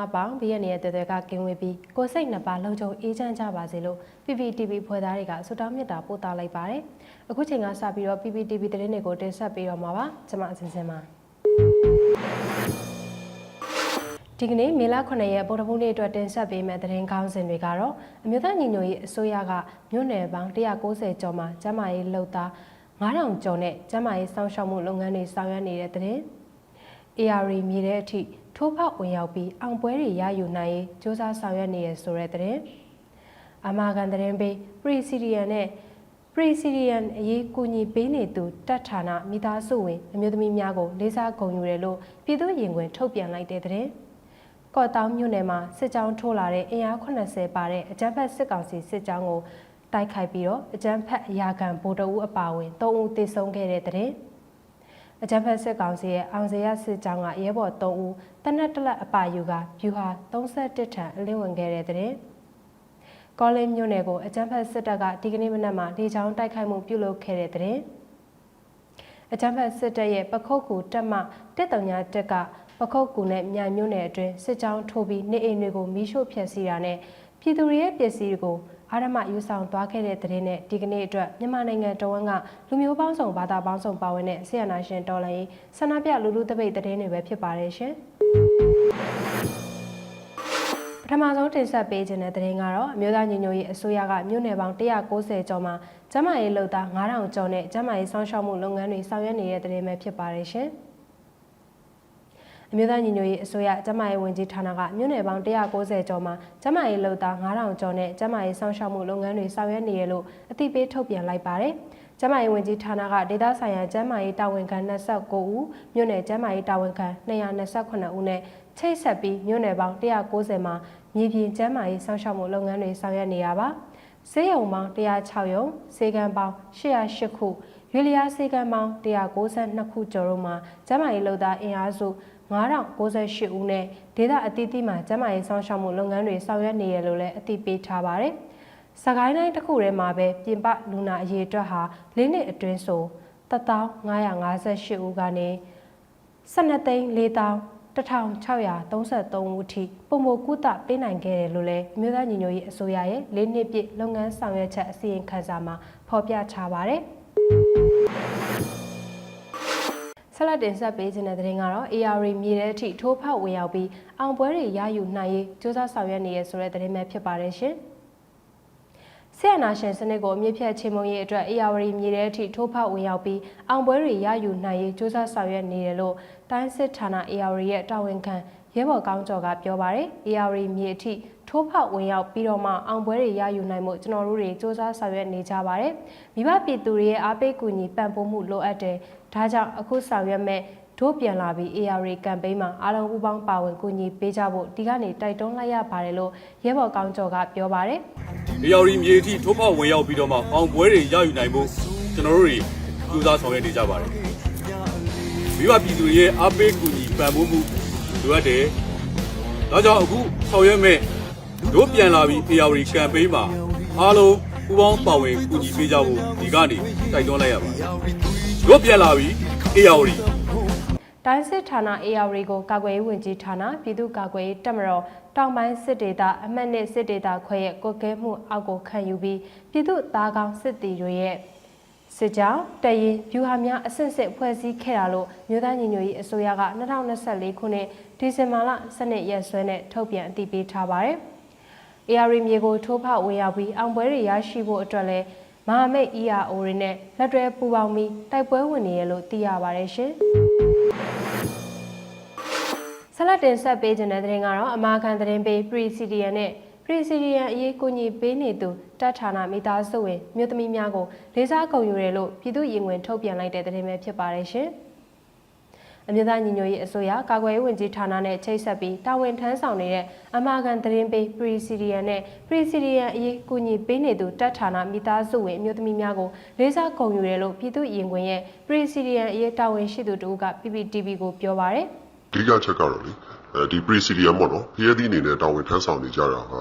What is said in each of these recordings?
နိုင်ငံသားအပေါင်းဘီရဲ့နေရာတဲတဲကကင်းဝေးပြီးကိုယ်စိတ်နှစ်ပါးလုံခြုံအေးချမ်းကြပါစေလို့ PPTV ဖွဲ့သားတွေကဆုတောင်းမေတ္တာပို့သလိုက်ပါတယ်။အခုချိန်ကစပြီးတော့ PPTV သတင်းတွေကိုတင်ဆက်ပေးတော့မှာပါ။ကျွန်မအစင်စင်ပါ။ဒီကနေ့မေလ9ရက်ဗုဒ္ဓဘုနေ့အတွက်တင်ဆက်ပေးမယ့်သတင်းကောင်းစဉ်တွေကတော့အမျိုးသားညီညွတ်ရေးအစိုးရကမြို့နယ်ပေါင်း190ကျော်မှာကျန်းမာရေးလှုပ်သား9000ကျော်နဲ့ကျန်းမာရေးစောင့်ရှောက်မှုလုပ်ငန်းတွေဆောင်ရွက်နေတဲ့သတင်း AR မြေတဲ့အထိ ထိုးဖောက်ဝင်ရောက်ပြီးအောင်ပွဲတွေရယူနိုင်ရေးစ조사ဆောင်ရွက်နေရဆိုတဲ့သတင်းအမာကန်သတင်းပေး Presidian နဲ့ Presidian အရေးကူညီပေးနေသူတပ်ဌာနမိသားစုဝင်အမျိုးသမီးများကိုလေးစားဂုဏ်ယူတယ်လို့ပြည်သူ့ရင်ခွင်ထုတ်ပြန်လိုက်တဲ့သတင်းကော့တောင်းမြို့နယ်မှာစစ်ကြောင်းထိုးလာတဲ့အင်အား80ပါတဲ့အကြမ်းဖက်စစ်ကောင်စီစစ်ကြောင်းကိုတိုက်ခိုက်ပြီးတော့အကြမ်းဖက်အရာခံဗိုလ်တအုပ်အပါအဝင်3ဦးသေဆုံးခဲ့တဲ့တဲ့ အကြမ်းဖက်စစ်ကောင်စီရဲ့အောင်စရစစ်ကြောင်းကရဲဘော်3ဦးတနက်တလက်အပါယူကဗျူဟာ31ထံအလင်းဝင်ခဲ့တဲ့တဲ့ကောလင်းမြို့နယ်ကိုအကြမ်းဖက်စစ်တပ်ကဒီကနေ့မနက်မှာလေကြောင်းတိုက်ခိုက်မှုပြုလုပ်ခဲ့တဲ့တဲ့အကြမ်းဖက်စစ်တပ်ရဲ့ပခုတ်ကူတက်မှတစ်တုံညာတက်ကပခုတ်ကူနဲ့မြိုင်မြို့နယ်အတွင်းစစ်ကြောင်းထိုးပြီးနေအိမ်တွေကိုမီးရှို့ဖျက်ဆီးတာနဲ့ ပြည်သူတွေရဲ့ပစ္စည်းတွေကိုအာရမယူဆောင်သွားခဲ့တဲ့တဲ့နဲ့ဒီကနေ့အတွက်မြန်မာနိုင်ငံတော်ဝန်ကလူမျိုးပေါင်းစုံဘာသာပေါင်းစုံပါဝင်တဲ့ဆီယနာရှင်တော်လှန်ရေးဆန္ဒပြလူလူတပိတ်တဲ့တွေပဲဖြစ်ပါတယ်ရှင်ပထမဆုံးတင်ဆက်ပေးခြင်းတဲ့တဲ့ကတော့အမျိုးသားညီညွတ်ရေးအစိုးရကမြို့နယ်ပေါင်း190ကျော်မှာကျန်းမာရေးလုပ်သား9000ကျော်နဲ့ကျန်းမာရေးစောင့်ရှောက်မှုလုပ်ငန်းတွေဆောင်ရွက်နေတဲ့တဲ့ပဲဖြစ်ပါတယ်ရှင် အမျိုးသားညီညွတ်ရေးအစိုးရကျန်းမာရေးဝန်ကြီးဌာနကမြို့နယ်ပေါင်း190ကျော်မှာကျန်းမာရေးလုပ်သား9000ကျော်နဲ့ကျန်းမာရေးစောင့်ရှောက်မှုလုပ်ငန်းတွေဆောင်ရွက်နေရလို့အသိပေးထုတ်ပြန်လိုက်ပါတယ်။ကျန်းမာရေးဝန်ကြီးဌာနကဒေသဆိုင်ရာကျန်းမာရေးတာဝန်ခံ29ဦးမြို့နယ်ကျန်းမာရေးတာဝန်ခံ228ဦးနဲ့ချိတ်ဆက်ပြီးမြို့နယ်ပေါင်း190မှာမြေပြင်ကျန်းမာရေးစောင့်ရှောက်မှုလုပ်ငန်းတွေဆောင်ရွက်နေရပါ။ဆေးရုံပေါင်း106ရုံဆေးကန်းပေါင်း808ခုရွေလျားဆေးကန်းပေါင်း192ခုကျော်တို့မှာကျန်းမာရေးလုပ်သားအင်အားစု 9098ဦးနဲ့ဒေသအသီးသီးမှာကျန်းမာရေးစောင့်ရှောက်မှုလုပ်ငန်းတွေဆောင်ရွက်နေရလို့လည်းအသိပေးထားပါတယ်။စကိုင်းတိုင်းတစ်ခုထဲမှာပဲပြင်ပလူနာအရေးအတွက်ဟာ၄နှစ်အတွင်းဆို10558ဦးကနေ12သိန်း4000 1633ဦးထိပုံမကုသပေးနိုင်ခဲ့တယ်လို့လည်းအမျိုးသားညီညွတ်ရေးအစိုးရရဲ့၄နှစ်ပြည့်လုပ်ငန်းဆောင်ရွက်ချက်အစီရင်ခံစာမှာဖော်ပြထားပါတယ်။ ဆက်လက်တင်ဆက်ပေးခြင်းတဲ့တဲ့ရင်ကတော့ AR မြေတဲ့အထိထိုးဖောက်ဝင်ရောက်ပြီးအောင်ပွဲတွေရယူနိုင်ရေးစ조사ဆောင်ရွက်နေရဆိုတဲ့တဲ့ရင်ပဲဖြစ်ပါတယ်ရှင်။ဆရာနာရှင်စနစ်ကိုအမြင့်ဖြတ်ချိန်မုံရေးအတွက် AR မြေတဲ့အထိထိုးဖောက်ဝင်ရောက်ပြီးအောင်ပွဲတွေရယူနိုင်ရေးစ조사ဆောင်ရွက်နေတယ်လို့တိုင်းစစ်ဌာန AR ရဲ့တာဝန်ခံရဲဘော်ကောင်းကျော်ကပြောပါတယ်။ AR မြေအထိ ထိုးဖောက်ဝင်ရောက်ပြီးတော့မှအောင်ပွဲတွေရယူနိုင်မှုကျွန်တော်တို့တွေစ조사ဆောင်ရွက်နေကြပါတယ်။မိဘပြည်သူတွေရဲ့အားပေးကူညီပံ့ပိုးမှုလိုအပ်တယ်။ဒါကြောင့်အခုဆောင်ရွက်မဲ့တို့ပြန်လာပြီး AR ကမ်ပိန်းမှာအားလုံးပူးပေါင်းပါဝင်ကူညီပေးကြဖို့ဒီကနေတိုက်တွန်းလိုက်ရပါတယ်လို့ရဲဘော်ကောင်းကျော်ကပြောပါတယ်။ AR မြေအထိထိုးဖောက်ဝင်ရောက်ပြီးတော့မှအောင်ပွဲတွေရယူနိုင်ဖို့ကျွန်တော်တို့တွေကြိုးစားဆောင်ရွက်နေကြပါတယ်မိဘပြည်သူတွေရဲ့အားပေးကူညီပံ့ပိုးမှုလိုအပ်တယ်ဒါကြောင့်အခုဆောင်ရွက်မဲ့ တို့ပြန်လာပြီး AR ကမ်ပိန်းမှာအားလုံးပူးပေါင်းပါဝင်ကူညီပေးကြဖို့ဒီကနေတိုက်တွန်းလိုက်ရပါတယ်တို့ပြန်လာပြီး AR တိုင်းစစ်ဌာန AR ကိုကာကွယ်ရေးဝန်ကြီးဌာနပြည်သူ့ကာကွယ်ရေးတပ်မတော်တောင်ပိုင်းစစ်ဒေသအမှတ်နှစ်စစ်ဒေသခွဲရဲ့ကွက်ကဲမှုအောက်ကိုခံယူပြီးပြည်သူ့သားကောင်းစစ်တီတွေရဲ့စစ်ကြောင်းတရင်ဗျူဟာများအဆင့်ဆင့်ဖွဲ့စည်းခဲ့တာလို့မြို့သားညီညွတ်ရေးအစိုးရက2024ခုနှစ်ဒီဇင်ဘာလ12ရက်စွဲနဲ့ထုတ်ပြန်အတည်ပြုထားပါတယ်။ AR မြေကိုထိုးဖောက်ဝင်ရောက်ပြီးအောင်ပွဲတွေရရှိဖို့အတွက်လည်းမဟာမိတ် ERO တွေနဲ့လက်တွဲပူးပေါင်းပြီးတိုက်ပွဲဝင်နေရလို့သိရပါတယ်ရှင်။ဆက်လက်တင်ဆက်ပေးခြင်းတဲ့တဲ့ရင်ကတော့အမာခံသတင်းပေး Presidian နဲ့ Presidian အရေးကိုညီပေးနေသူတပ်ဌာနမိသားစုဝင်မြို့သမီးများကိုလေးစားဂုဏ်ယူတယ်လို့ပြည်သူ့ရင်ဝင်ထုတ်ပြန်လိုက်တဲ့သတင်းပဲဖြစ်ပါတယ်ရှင်။ အမျိုးသားညီညွတ်ရေးအစိုးရကာကွယ်ရေးဝန်ကြီးဌာနနဲ့ချိတ်ဆက်ပြီးတာဝန်ထမ်းဆောင်နေတဲ့အမာခံသတင်းပေး Presidian နဲ့ Presidian အရေးကူညီပေးနေသူတပ်ဌာနမိသားစုဝင်အမျိုးသမီးများကိုလေးစားဂုဏ်ယူတယ်လို့ပြည်သူ့ရင်ခွင်ရဲ့ Presidian အရေးတာဝန်ရှိသူတို့က PPTV ကိုပြောပါရယ်အဓိကချက်ကတော့လေအဲဒီ presidium ပေါ့နော်ဖျဲသီးအနေနဲ့တာဝန်ထမ်းဆောင်နေကြတာဟာ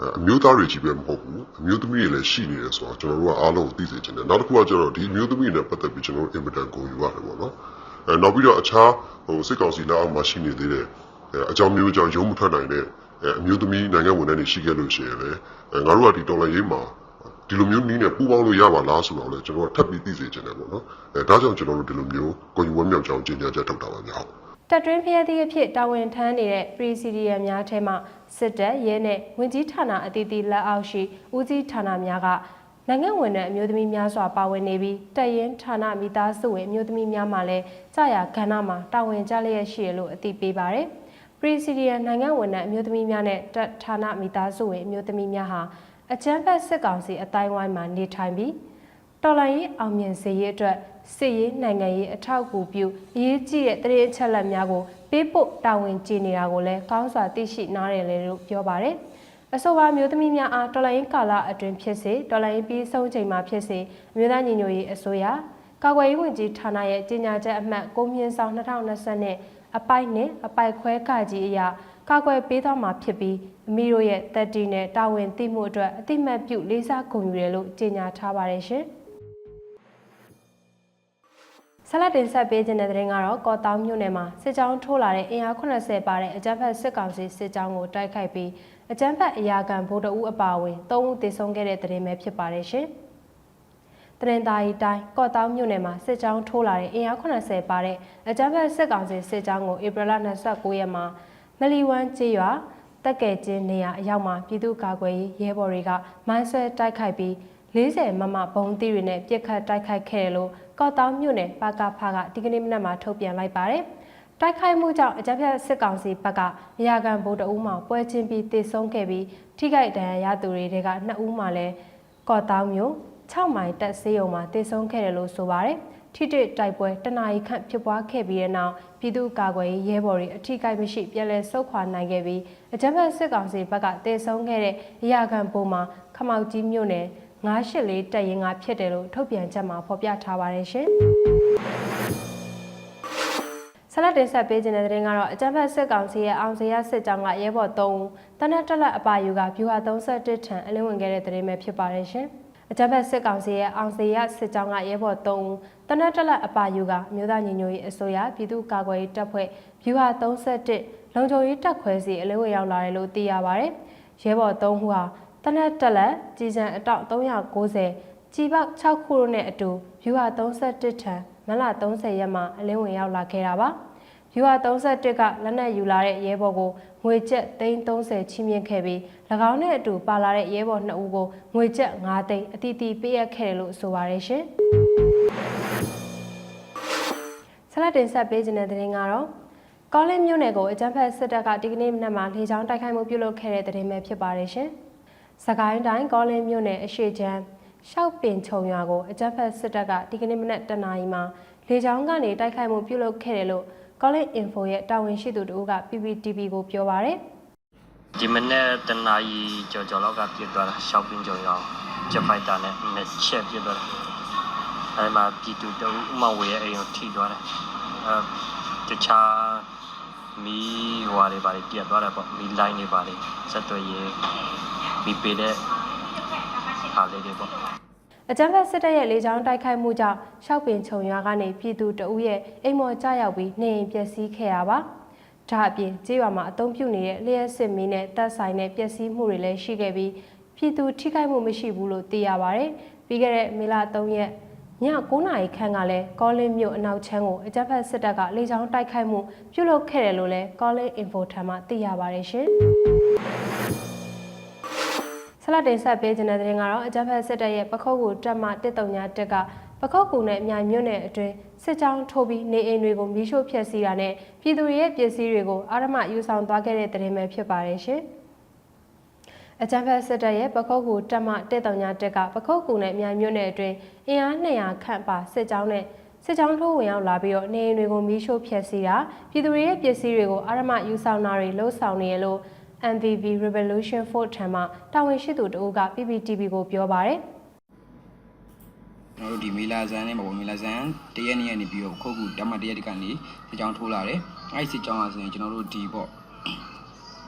အဲအမျိုးသားတွေကြီးပဲမဟုတ်ဘူးအမျိုးသမီးတွေလည်းရှိနေတယ်ဆိုတော့ကျွန်တော်တို့ကအားလုံးကိုသိစေချင်တယ်နောက်တစ်ခုကကျတော့ဒီအမျိုးသမီးတွေနဲ့ပတ်သက်ပြီးကျွန်တော်တို့ invitation ကိုယူရတယ်ပေါ့နော် အဲနောက်ပြီးတော့အခြားဟိုစစ်ကောင်စီလက်အောက်မှာရှိနေသေးတဲ့ဟအဲအကြောင်းမျိုးကြောင့်ရုံးမထွက်နိုင်တဲ့အဲအမျိုးသမီးနိုင်ငံဝန်ထမ်းတွေရှိခဲ့လို့ရှိရင်လည်းအဲငါတို့ကဒီဒေါ်လာရေးမှာဒီလိုမျိုးနည်းနဲ့ပူးပေါင်းလို့ရပါလားဆိုတော့လေကျွန်တော်ကထပ်ပြီးသိစေချင်တယ်ပေါ့နော်အဲဒါကြောင့်ကျွန်တော်တို့ဒီလိုမျိုးကိုကြီးဝမ်းမြောက်ကြောင်းကြေညာချက်ထုတ်တာပါများဟုတ်တက်တွင်းဖျက်သည့်အဖြစ်တာဝန်ထမ်းနေတဲ့ Presidium များထဲမှစစ်တပ်ရဲနဲ့ဝင်ကြီးဌာနအသီးသီးလက်အောက်ရှိဦးစီးဌာနများက နိုင်ငံဝန်ထမ်းအမျိုးသမီးများစွာပါဝင်နေပြီးတပ်ရင်းဌာနမိသားစုဝင်အမျိုးသမီးများမှလည်းကြာရကဏ္ဍမှာတာဝန်ကျလျက်ရှိရလို့အသိပေးပါတယ်။ Presidium နိုင်ငံဝန်ထမ်းအမျိုးသမီးများနဲ့တပ်ဌာနမိသားစုဝင်အမျိုးသမီးများဟာအကြမ်းဖက်စစ်ကောင်စီအတိုင်းဝိုင်းမှာနေထိုင်ပြီးတော်လှန်ရေးအောင်မြင်စေရေးအတွက်စစ်ရေးနိုင်ငံရေးအထောက်အကူပြုအရေးကြီးတဲ့တရေအချက်လက်များကိုပေးပို့တာဝန်ကျနေတာကိုလည်းကောင်းစွာသိရှိနားရလေလို့ပြောပါတယ်။ အဆိုပါမျိုးသမီးများအားတော်လှန်ရေးကာလအတွင်းဖြစ်စေတော်လှန်ရေးပြီးဆုံးချိန်မှာဖြစ်စေအမျိုးသားညီညွတ်ရေးအစိုးရကာကွယ်ရေးဝန်ကြီးဌာနရဲ့ကြေညာချက်အမှတ်6မြင်းဆောင်2020နဲ့အပိုက်နဲ့အပိုက်ခွဲကကြီးအရာကာကွယ်ပေးသွားမှာဖြစ်ပြီးအမီတို့ရဲ့တက်တီနဲ့တာဝန်သိမှုအတွက်အတိမတ်ပြုလေးစားဂုဏ်ယူတယ်လို့ကြေညာထားပါတယ်ရှင်။ဆလတ်တင်ဆက်ပေးခြင်းတဲ့တဲ့ရင်ကတော့ကော်တောင်းမြို့နယ်မှာစစ်ကြောင်းထိုးလာတဲ့အင်အား80ပါတဲ့အကြမ်းဖက်စစ်ကောင်စီစစ်ကြောင်းကိုတိုက်ခိုက်ပြီး အကြမ်းဖက်အရာခံဗိုလ်တအုပ်အပါအဝင်၃ဦးသေဆုံးခဲ့တဲ့တဲ့ရင်ပဲဖြစ်ပါတယ်ရှင်။တရင်သားရီတိုင်းကော့တောင်းမြို့နယ်မှာစစ်ကြောင်းထိုးလာတဲ့အင်အား80ပါတဲ့အကြမ်းဖက်စစ်ကောင်စီစစ်ကြောင်းကိုဧပြီလ29ရက်မှာမလီဝမ်ကျေးရွာတက်ကဲကျင်းနေရာအရောက်မှာပြည်သူ့ကာကွယ်ရေးရဲဘော်တွေကမိုင်းဆွဲတိုက်ခိုက်ပြီး40မမဘုံသီးတွေနဲ့ပြစ်ခတ်တိုက်ခိုက်ခဲ့တယ်လို့ကော့တောင်းမြို့နယ်ပါကဖကဒီကနေ့မနက်မှာထုတ်ပြန်လိုက်ပါတယ်။ တိုက်ခိုက်မှုကြောင့်အကြမ်းဖက်စစ်ကောင်စီဘက်ကအရာခံဗိုလ်တအူးမှပွဲချင်းပြီးတေဆုံးခဲ့ပြီးထိခိုက်ဒဏ်ရာရသူတွေက2ဦးမှလည်းကော့တောင်းမြို့6မိုင်တက်ဆေးရုံမှာတေဆုံးခဲ့တယ်လို့ဆိုပါတယ်။ထိတွေ့တိုက်ပွဲတနအီခန့်ဖြစ်ပွားခဲ့ပြီးတဲ့နောက်ပြည်သူ့ကာကွယ်ရေးရဲဘော်တွေအထိကိမရှိပြည်လဲဆုတ်ခွာနိုင်ခဲ့ပြီးအကြမ်းဖက်စစ်ကောင်စီဘက်ကတေဆုံးခဲ့တဲ့အရာခံဗိုလ်မှာခမောက်ကြီးမြို့နယ်984တက်ရင်ကဖြစ်တယ်လို့ထုတ်ပြန်ချက်မှာဖော်ပြထားပါတယ်ရှင်။ ဆလတ်တင်ဆက်ပေးခြင်းတဲ့တဲ့ရင်ကတော့အကြမ်းဖက်စစ်ကောင်စီရဲ့အောင်စရစစ်ကြောင်းကရဲဘော်3ဦးတနက်တက်လက်အပါယူကဗျူဟာ31ထံအလင်းဝင်ခဲ့တဲ့တဲ့ရင်ပဲဖြစ်ပါတယ်ရှင်။အကြမ်းဖက်စစ်ကောင်စီရဲ့အောင်စရစစ်ကြောင်းကရဲဘော်3ဦးတနက်တက်လက်အပါယူကအမျိုးသားညီညွတ်ရေးအစိုးရပြည်သူ့ကာကွယ်ရေးတပ်ဖွဲ့ဗျူဟာ31လုံခြုံရေးတပ်ခွဲစီအလင်းဝင်ရောက်လာတယ်လို့သိရပါတယ်။ရဲဘော်3ဦးဟာတနက်တက်လက်ကြီးစံအတောက်390ကြီးပေါက်6ခုတို့နဲ့အတူဗျူဟာ31ထံမ လ30ရက်မှာအလင်းဝင်ရောက်လာခဲ့တာပါဗျူဟာ31ကလက်နက်ယူလာတဲ့ရဲဘော်ကိုငွေကျပ်330ချီးမြှင့်ခဲ့ပြီး၎င်းနဲ့အတူပါလာတဲ့ရဲဘော်2ဦးကိုငွေကျပ်9သိန်းအတီးတီးပေးအပ်ခဲ့တယ်လို့ဆိုပါတယ်ရှင်ဆလတ်တင်ဆက်ပေးခြင်းတဲ့တဲ့ရင်ကတော့ကောလင်းမြို့နယ်ကိုအကြမ်းဖက်စစ်တပ်ကဒီကနေ့မနက်မှာလေကြောင်းတိုက်ခိုက်မှုပြုလုပ်ခဲ့တဲ့တဲ့ရင်ပဲဖြစ်ပါတယ်ရှင်။စကိုင်းတိုင်းကောလင်းမြို့နယ်အရှိချမ်း ရှောက်ပင်ခြုံရွာကိုအကြမ်းဖက်စစ်တပ်ကဒီကနေ့မနက်တနာရီမှာလေကြောင်းကနေတိုက်ခိုက်မှုပြုလုပ်ခဲ့တယ်လို့ College Info ရဲ့တာဝန်ရှိသူတို့က PPTV ကိုပြောပါရယ်ဒီမနေ့တနာရီကျော်ကျော်လောက်ကပြစ်သွားတာရှောက်ပင်းကျော်ရောဂျက်ဖိုက်တာနဲ့နှစ်ချက်ပြစ်သွားတာအဲဒီမှာပြည်သူတအုပ်ဥမဝေရဲ့အိမ်ကိုထိသွားတယ်အဲတခြားမီးဟွာတွေပါတွေပြတ်သွားတယ်ပေါ့မီးလိုင်းတွေပါတွေဆက်သွယ်ရေးမီးပေးတဲ့ ဟာလေးတွေပေါ့အကြမ်းဖက်စစ်တပ်ရဲ့လေကြောင်းတိုက်ခိုက်မှုကြောင့်ရှောက်ပင်ခြုံရွာကနေပြည်သူတအုပ်ရဲ့အိမ်မော်ကြရောက်ပြီးနေအိမ်ပျက်စီးခဲ့ရပါဒါအပြင်ကြေးရွာမှာအုံပြုနေတဲ့လျှက်စစ်မီးနဲ့တပ်ဆိုင်တဲ့ပျက်စီးမှုတွေလည်းရှိခဲ့ပြီးပြည်သူထိခိုက်မှုမရှိဘူးလို့သိရပါတယ်ပြီးခဲ့တဲ့မေလ3ရက်ည9နာရီခန့်ကလည်းကောလင်းမြို့အနောက်ချမ်းကိုအကြမ်းဖက်စစ်တပ်ကလေကြောင်းတိုက်ခိုက်မှုပြုလုပ်ခဲ့တယ်လို့လည်းကောလင်း info ထံမှသိရပါတယ်ရှင် ဆလတ်တင်ဆက်ပေးခြင်းတဲ့တဲ့ရင်ကတော့အကြမ်းဖက်စစ်တပ်ရဲ့ပခုတ်ကူတက်မှ139တက်ကပခုတ်ကူနဲ့အမြိုင်မြို့နယ်အတွင်းစစ်ကြောင်းထိုးပြီးနေအိမ်တွေကိုမီးရှို့ဖျက်ဆီးတာနဲ့ပြည်သူတွေရဲ့ပစ္စည်းတွေကိုအာရမယူဆောင်သွားခဲ့တဲ့တဲ့ရင်ပဲဖြစ်ပါတယ်ရှင်အကြံဖက်စစ်တပ်ရဲ့ပခုတ်ကူတက်မှတက်တောင်ညာတက်ကပခုတ်ကူနဲ့အမြိုင်မြို့နယ်အတွင်းအင်အား200ခန့်ပါစစ်ကြောင်းနဲ့စစ်ကြောင်းထိုးဝင်ရောက်လာပြီးတော့နေအိမ်တွေကိုမီးရှို့ဖျက်ဆီးတာပြည်သူတွေရဲ့ပစ္စည်းတွေကိုအာရမယူဆောင်တာတွေလှုပ်ဆောင်နေရလို့ MVV Revolution Fort ထံမှတာဝန်ရှိသူတအုပ်က PPTV ကိုပြောပါရယ်ကျွန်တော်တို့ဒီမေလာဇန်နဲ့ပေါ့မေလာဇန်တရက်နေ့ကနေပြီးတော့ခုတ်ကူတမတ်တရက်တကနေစစ်ကြောင်းထိုးလာတယ်အဲ့ဒီစစ်ကြောင်းကဆိုရင်ကျွန်တော်တို့ဒီပေါ့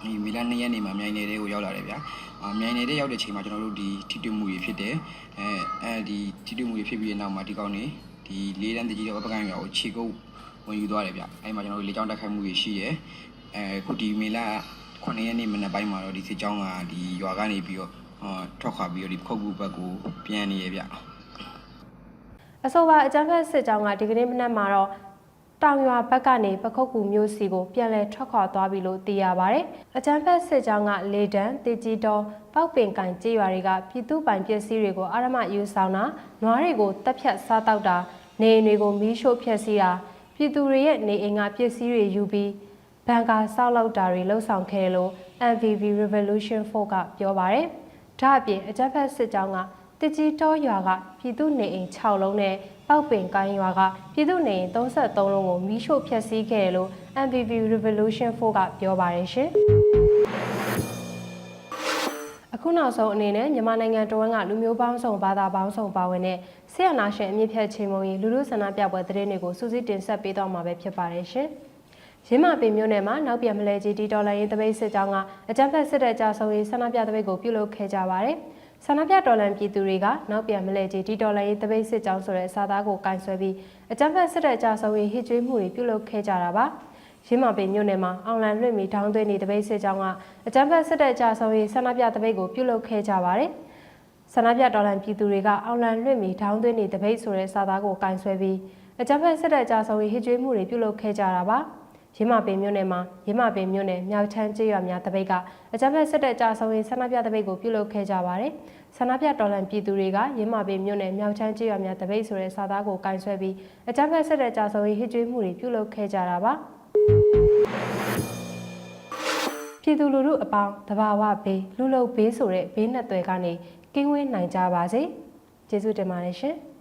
ဒီမေလာ2ရက်နေ့မှာမြိုင်နယ်တွေကိုရောက်လာတယ်ဗျာအာမြိုင်နယ်တွေရောက်တဲ့ချိန်မှာကျွန်တော်တို့ဒီထိတွေ့မှုတွေဖြစ်တယ်အဲအဲဒီထိတွေ့မှုတွေဖြစ်ပြီးတဲ့နောက်မှာဒီကောင်းနေဒီလေးတန်းတကြီးတဲ့ပကံရွာကိုခြေကုပ်ဝင်ယူသွားတယ်ဗျအဲ့မှာကျွန်တော်တို့လေကြောင်းတိုက်ခိုက်မှုတွေရှိတယ်အဲခုဒီမေလာ 9ရက်နေ့မနက်ပိုင်းမှာတော့ဒီစစ်ကြောင်းကဒီရွာကနေပြီးတော့အာထွက်ခွာပြီးတော့ဒီခုတ်ကူဘက်ကိုပြန်နေရဗျအဆိုပါအကြမ်းဖက်စစ်ကြောင်းကဒီကနေ့မနက်မှာတော့တောင်ရွာဘက်ကနေပခုတ်ကူမျိုးစီကိုပြန်လည်ထွက်ခွာသွားပြီလို့သိရပါတယ်။အကြမ်းဖက်စစ်ကြောင်းကလေတံတေကြီးတော်ပောက်ပင်ကန်ကြေးရွာတွေကပြည်သူပိုင်ပစ္စည်းတွေကိုအာရမယူဆောင်တာနွားတွေကိုတပ်ဖြတ်စားတောက်တာနေအိမ်တွေကိုမီးရှို့ဖျက်ဆီးတာပြည်သူတွေရဲ့နေအိမ်ကပစ္စည်းတွေယူပြီး ဘန်ကာဆောက်လုပ်တာတွေလှုပ်ဆောင်ခဲ့တယ်လို့ MVV Revolution 4ကပြောပါတယ်။ဒါအပြင်အကြမ်းဖက်စစ်ကြောင်းကတကြီးတောရွာကပြည်သူနေအိမ်6လုံးနဲ့ပောက်ပင်ကိုင်းရွာကပြည်သူနေအိမ်33လုံးကိုမီးရှို့ဖျက်ဆီးခဲ့တယ်လို့ MVV Revolution 4ကပြောပါတယ်ရှင်။အခုနောက်ဆုံးအနေနဲ့မြန်မာနိုင်ငံတော်ဝန်ကလူမျိုးပေါင်းစုံဘာသာပေါင်းစုံပါဝင်တဲ့ဆရာနာရှင်အမြင့်ဖြတ်ချိန်မုံကြီးလူလူဆန္ဒပြပွဲသတင်းတွေကိုစူးစီးတင်ဆက်ပေးတော့မှာပဲဖြစ်ပါတယ်ရှင်။ ရင်းမာပင်မြို့နယ်မှာနောက်ပြန်မလဲကြီးတီတော်လိုင်းရေးတပိတ်စစ်ကြောင်းကအကြမ်းဖက်စစ်တပ်ကြဆုံရေးဆန္ဒပြတပိတ်ကိုပြုလုပ်ခဲ့ကြပါတယ်။ဆန္ဒပြတော်လှန်ပြည်သူတွေကနောက်ပြန်မလဲကြီးတီတော်လိုင်းရေးတပိတ်စစ်ကြောင်းဆိုတဲ့စာသားကိုကင်ဆယ်ပြီးအကြမ်းဖက်စစ်တပ်ကြဆုံရေးဟစ်ကြွေးမှုတွေပြုလုပ်ခဲ့ကြတာပါ။ရင်းမာပင်မြို့နယ်မှာအောင်လန်လွှင့်မီထောင်းသွင်းနေတပိတ်စစ်ကြောင်းကအကြမ်းဖက်စစ်တပ်ကြဆုံရေးဆန္ဒပြတပိတ်ကိုပြုလုပ်ခဲ့ကြပါတယ်။ဆန္ဒပြတော်လှန်ပြည်သူတွေကအောင်လန်လွှင့်မီထောင်းသွင်းနေတပိတ်ဆိုတဲ့စာသားကိုကင်ဆယ်ပြီးအကြမ်းဖက်စစ်တပ်ကြဆုံရေးဟစ်ကြွေးမှုတွေပြုလုပ်ခဲ့ကြတာပါ။ ရင်းမပင်မြို့နယ်မှာရင်းမပင်မြို့နယ်မြောက်ချမ်းကျေးရွာများတပိတ်ကအကြမ်းဖက်စစ်တပ်ကြာဆုံးရေးဆန္ဒပြတပိတ်ကိုပြုလုပ်ခဲ့ကြပါတယ်။ဆန္ဒပြတော်လှန်ပြည်သူတွေကရင်းမပင်မြို့နယ်မြောက်ချမ်းကျေးရွာများတပိတ်ဆိုတဲ့စာသားကိုကင်ဆယ်ပြီးအကြမ်းဖက်စစ်တပ်ကြာဆုံးရေးဟစ်ကြွေးမှုတွေပြုလုပ်ခဲ့ကြတာပါ။ပြည်သူလူထုအပေါင်းတဘာဝဘေးလူလုဘေးဆိုတဲ့ဘေးနှစ်သွယ်ကနေကင်းဝေးနိုင်ကြပါစေ။ကျေးဇူးတင်ပါတယ်ရှင်။